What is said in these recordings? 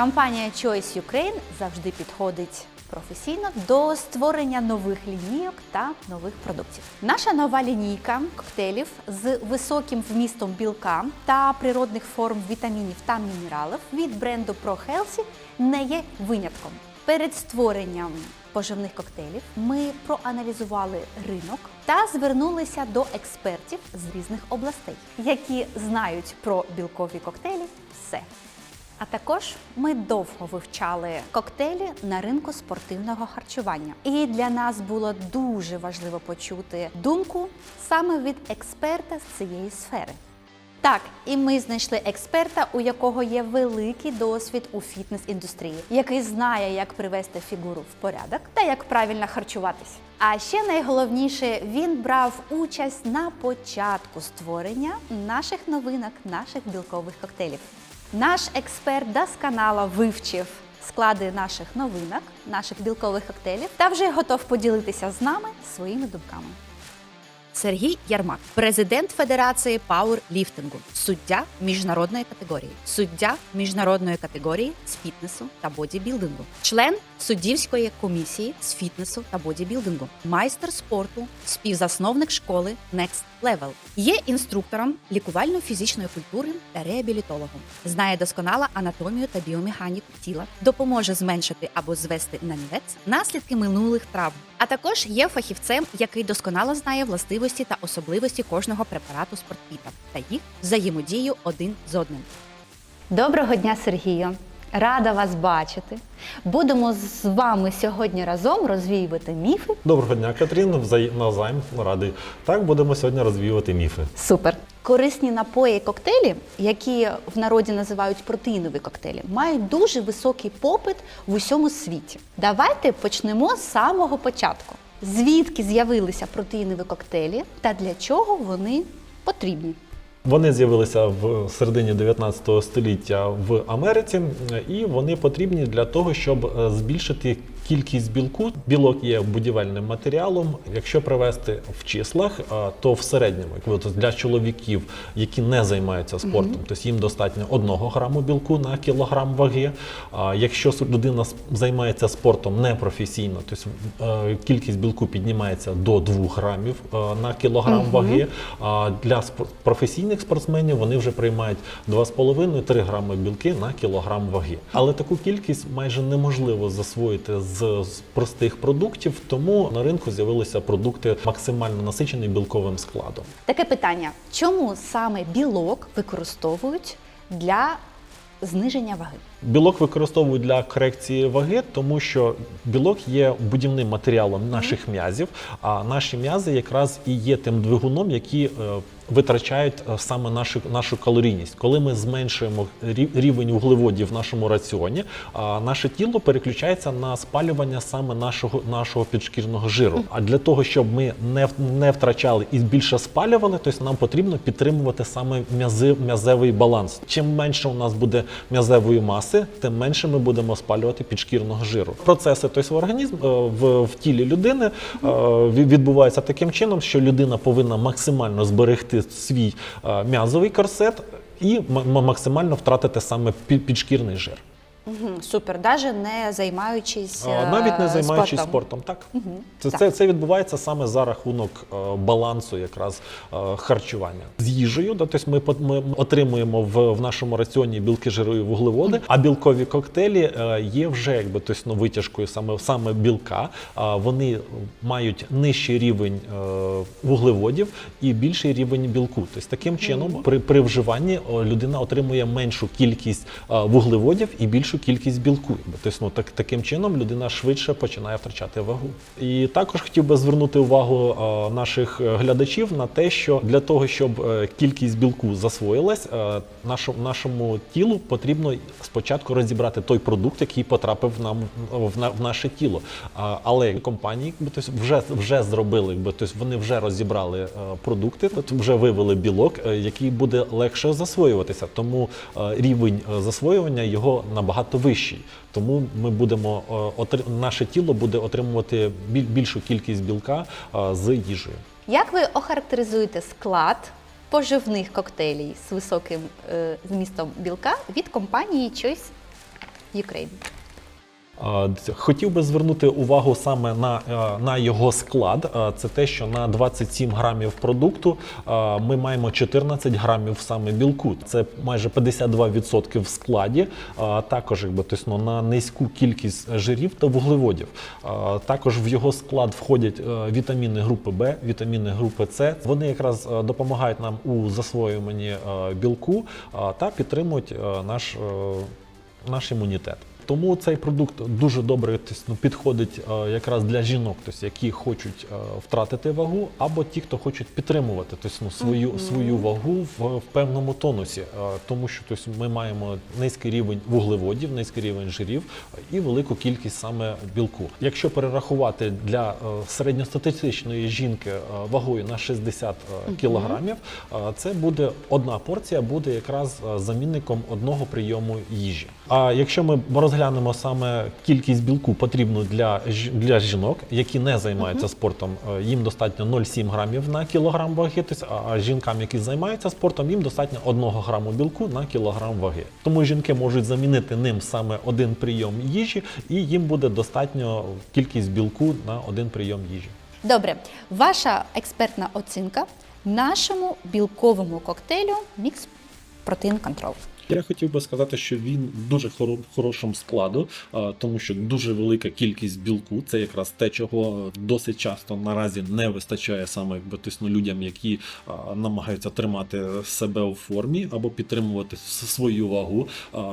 Компанія Choice Ukraine завжди підходить професійно до створення нових лінійок та нових продуктів. Наша нова лінійка коктейлів з високим вмістом білка та природних форм вітамінів та мінералів від бренду Pro Healthy не є винятком. Перед створенням поживних коктейлів ми проаналізували ринок та звернулися до експертів з різних областей, які знають про білкові коктейлі все. А також ми довго вивчали коктейлі на ринку спортивного харчування. І для нас було дуже важливо почути думку саме від експерта з цієї сфери. Так, і ми знайшли експерта, у якого є великий досвід у фітнес-індустрії, який знає, як привести фігуру в порядок та як правильно харчуватись. А ще найголовніше, він брав участь на початку створення наших новинок, наших білкових коктейлів. Наш експерт досконало вивчив склади наших новинок, наших білкових коктейлів та вже готов поділитися з нами своїми думками. Сергій Ярмак, президент Федерації пауерліфтингу, суддя міжнародної категорії, суддя міжнародної категорії з фітнесу та бодібілдингу, член суддівської комісії з фітнесу та бодібілдингу, майстер спорту, співзасновник школи Next Level. Є інструктором лікувально-фізичної культури та реабілітологом. Знає досконало анатомію та біомеханіку тіла, допоможе зменшити або звести на нівець наслідки минулих травм. А також є фахівцем, який досконало знає властивості та особливості кожного препарату спортпіта та їх взаємодію один з одним. Доброго дня, Сергію! Рада вас бачити. Будемо з вами сьогодні разом розвіювати міфи. Доброго дня, Катрін. Взаєм- Навзаєм радий. Так, будемо сьогодні розвіювати міфи. Супер. Корисні напої коктейлі, які в народі називають протеїнові коктейлі, мають дуже високий попит в усьому світі. Давайте почнемо з самого початку. Звідки з'явилися протеїнові коктейлі та для чого вони потрібні? Вони з'явилися в середині 19 століття в Америці, і вони потрібні для того, щоб е, збільшити кількість білку. Білок є будівельним матеріалом. Якщо привести в числах, е, то в середньому, для чоловіків, які не займаються спортом, то їм достатньо 1 граму білку на кілограм ваги. А якщо людина займається спортом непрофесійно, то е, кількість білку піднімається до 2 грамів на кілограм ваги. А для спор- професійних спортсменів вони вже приймають 2,5-3 грами білки на кілограм ваги. Але таку кількість майже неможливо засвоїти з, простих продуктів, тому на ринку з'явилися продукти максимально насичені білковим складом. Таке питання: чому саме білок використовують для зниження ваги? Білок використовують для корекції ваги, тому що білок є будівним матеріалом наших м'язів, а наші м'язи якраз і є тим двигуном, які витрачають е, саме нашу, нашу калорійність. Коли ми зменшуємо рівень вуглеводів в нашому раціоні, а наше тіло переключається на спалювання саме нашого, нашого підшкірного жиру. А для того, щоб ми не, не втрачали і більше спалювали, тобто нам потрібно підтримувати саме м'язи, м'язевий баланс. Чим менше у нас буде м'язевої маси, тим менше ми будемо спалювати підшкірного жиру. Процеси тобто, в організм е, в, в тілі людини е, відбуваються таким чином, що людина повинна максимально зберегти свій е, м'язовий корсет і максимально втратити саме пі- підшкірний жир. Угу, супер, навіть не займаючись А, Навіть не е, займаючись спортом. спортом, так. Це, Так. це, це відбувається саме за рахунок е, балансу якраз е, харчування. З їжею, да, тобто ми, ми отримуємо в, в нашому раціоні білки, жири і вуглеводи, а білкові коктейлі є вже якби тобто, ну, витяжкою саме, саме білка. Вони мають нижчий рівень вуглеводів і більший рівень білку. Тобто таким чином, при, при вживанні людина отримує меншу кількість вуглеводів і більшу кількість білку. Тобто, так, таким чином людина швидше починає втрачати вагу. І також хотів би звернути увагу е, наших е, глядачів на те, що для того, щоб е, кількість білку засвоїлась, нашому тілу потрібно спочатку розібрати той продукт, який потрапив нам в, на, в наше тіло. Але компанії тобто, вже, вже зробили, тобто, вони вже розібрали продукти, тобто вже вивели білок, який буде легше засвоюватися. Тому рівень засвоювання його набагато вищий. Тому ми будемо е, наше тіло буде отримувати більшу кількість білка е, з їжею. Як ви охарактеризуєте склад поживних коктейлів з високим е, змістом білка від компанії Choice Ukraine? Хотів би звернути увагу саме на, е, на його склад. Це те, що на 27 грамів продукту ми маємо 14 грамів саме білку. Це майже 52% в складі. Також якби тобто, ну, на низьку кількість жирів та вуглеводів. Також в його склад входять е, вітаміни групи Б, вітаміни групи С. Вони якраз е, допомагають нам у засвоюванні білку та підтримують наш, наш імунітет. Тому цей продукт дуже добре ну, підходить е, якраз для жінок, тобто, які хочуть е, втратити вагу, або ті, хто хочуть підтримувати тобто, ну, свою, свою вагу в, в певному тонусі, Е, тому що тобто, ми маємо низький рівень вуглеводів, низький рівень жирів і велику кількість саме білку. Якщо перерахувати для середньостатистичної жінки вагою на 60 е, кілограмів, е, це буде одна порція, буде якраз замінником одного прийому їжі. А якщо ми розглянемо саме кількість білку потрібну для, для жінок, які не займаються спортом, е, їм достатньо 0,7 грамів на кілограм ваги. А жінкам, які займаються спортом, їм достатньо 1 граму білку на кілограм ваги. Тому жінки можуть замінити ним саме один прийом їжі, і їм буде достатньо кількість білку на один прийом їжі. Добре, ваша експертна оцінка нашому білковому коктейлю Мікс Протеїн Контрол. Я хотів би сказати, що він дуже хоро- хорошому складу, тому що дуже велика кількість білку. Це якраз те, чого досить часто наразі не вистачає саме якби тисно людям, які намагаються тримати себе у формі або підтримувати свою вагу.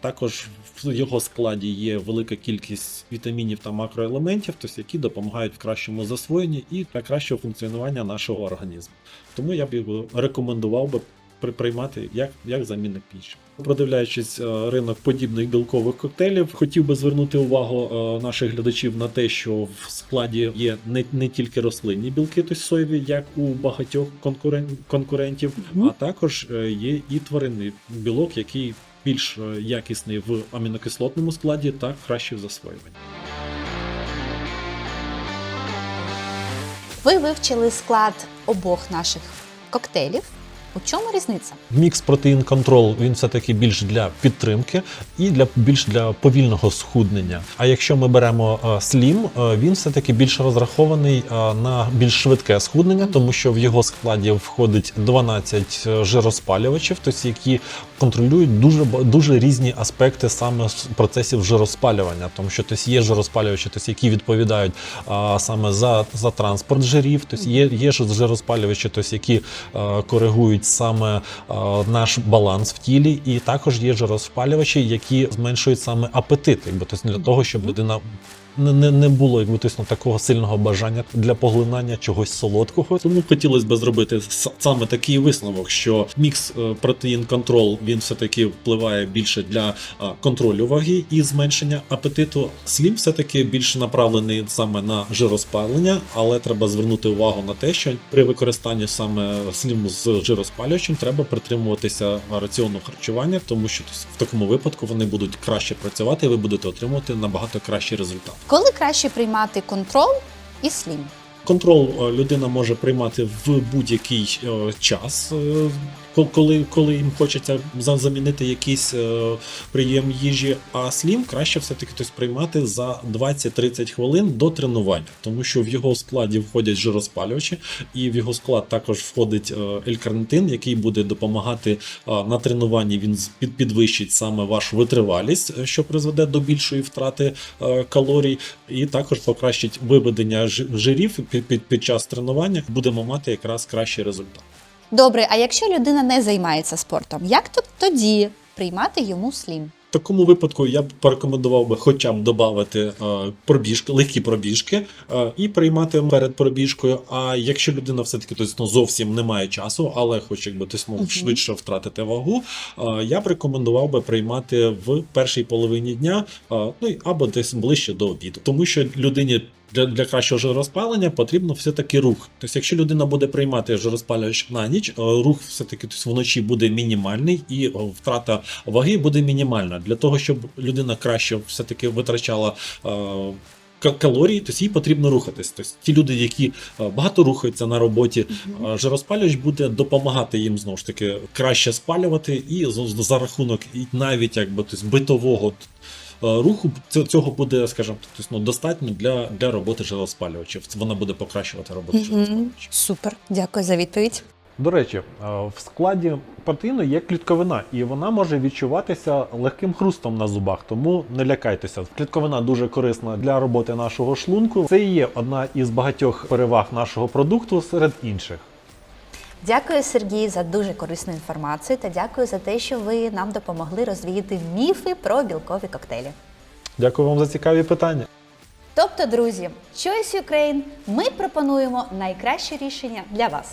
Також в його складі є велика кількість вітамінів та макроелементів, тобто які допомагають в кращому засвоєнні і для кращого функціонування нашого організму. Тому я б його рекомендував би приймати як, як замінник піші. Продивляючись е, ринок подібних білкових коктейлів, хотів би звернути увагу е, наших глядачів на те, що в складі є не, не тільки рослинні білки, тобто соєві, як у багатьох конкурен- конкурентів, а також е, є і тваринний білок, який більш якісний в амінокислотному складі та кращий в засвоюванні. Ви вивчили склад обох наших коктейлів. У чому різниця? Мікс протеїн контрол він все таки більш для підтримки і для більш для повільного схуднення. А якщо ми беремо е, слім, е, він все таки більш розрахований е, на більш швидке схуднення, тому що в його складі входить 12 жироспалювачів, тобто які контролюють дуже дуже різні аспекти саме процесів жироспалювання, тому що тобто, є жироспалювачі, тобто, які відповідають саме за, за транспорт жирів, тобто є, є жироспалювачі, тобто, які е, коригують саме е, наш баланс в тілі, і також є жироспалювачі, які зменшують саме апетит, якби тобто, для того, щоб людина. Не, не, не було якби тисно такого сильного бажання для поглинання чогось солодкого. Тому хотілося б зробити саме такий висновок, що мікс е, протеїн контрол він все таки впливає більше для контролю ваги і зменшення апетиту. Слім все таки більше направлений саме на жироспалення, але треба звернути увагу на те, що при використанні саме сліму з жироспалювачем треба притримуватися раціону харчування, тому що в такому випадку вони будуть краще працювати, і ви будете отримувати набагато кращий результат. Коли краще приймати контрол і слім? Контрол е, людина може приймати в будь-який е, час, е, коли, коли їм хочеться замінити якийсь е, прийом їжі. А слім краще все-таки тобто, приймати за 20-30 хвилин до тренування, тому що в його складі входять жироспалювачі, і в його склад також входить елькарнитин, який буде допомагати е, на тренуванні. Він під- підвищить саме вашу витривалість, е, що призведе до більшої втрати е, калорій, і також покращить виведення жирів під, під, під час тренування. Будемо мати якраз кращий результат. Добре, а якщо людина не займається спортом, як то тоді приймати йому слім? В такому випадку я б порекомендував би хоча б додати е, пробіжки, легкі пробіжки е, і приймати перед пробіжкою. А якщо людина все-таки тобто, ну, зовсім не має часу, але хоче якби тобто, ну, Мгм. швидше втратити вагу, е, я б рекомендував би приймати в першій половині дня, ну або десь ближче до обіду, тому що людині. Для, для кращого жироспалення потрібно все-таки рух. Тобто, якщо людина буде приймати жироспалювач на ніч, е, рух все-таки тобто, вночі буде мінімальний і е, втрата ваги буде мінімальна. Для того, щоб людина краще все-таки витрачала. е, Калорії, тобто їй потрібно рухатись. Тобто ті люди, які багато рухаються на роботі, е, жироспалювач буде допомагати їм знову ж таки краще спалювати, і за рахунок і навіть якби тобто, битового руху цього буде, скажімо, тобто, ну, достатньо для, для роботи жироспалювачів. Вона буде покращувати роботу жироспалювачів. Супер, дякую за відповідь. До речі, е, в складі протеїну є клітковина, і вона може відчуватися легким хрустом на зубах, тому не лякайтеся. Клітковина дуже корисна для роботи нашого шлунку. Це і є одна із багатьох переваг нашого продукту серед інших. Дякую, Сергій, за дуже корисну інформацію та дякую за те, що ви нам допомогли розвіяти міфи про білкові коктейлі. Дякую вам за цікаві питання. Тобто, друзі, Choice Ukraine ми пропонуємо найкраще рішення для вас.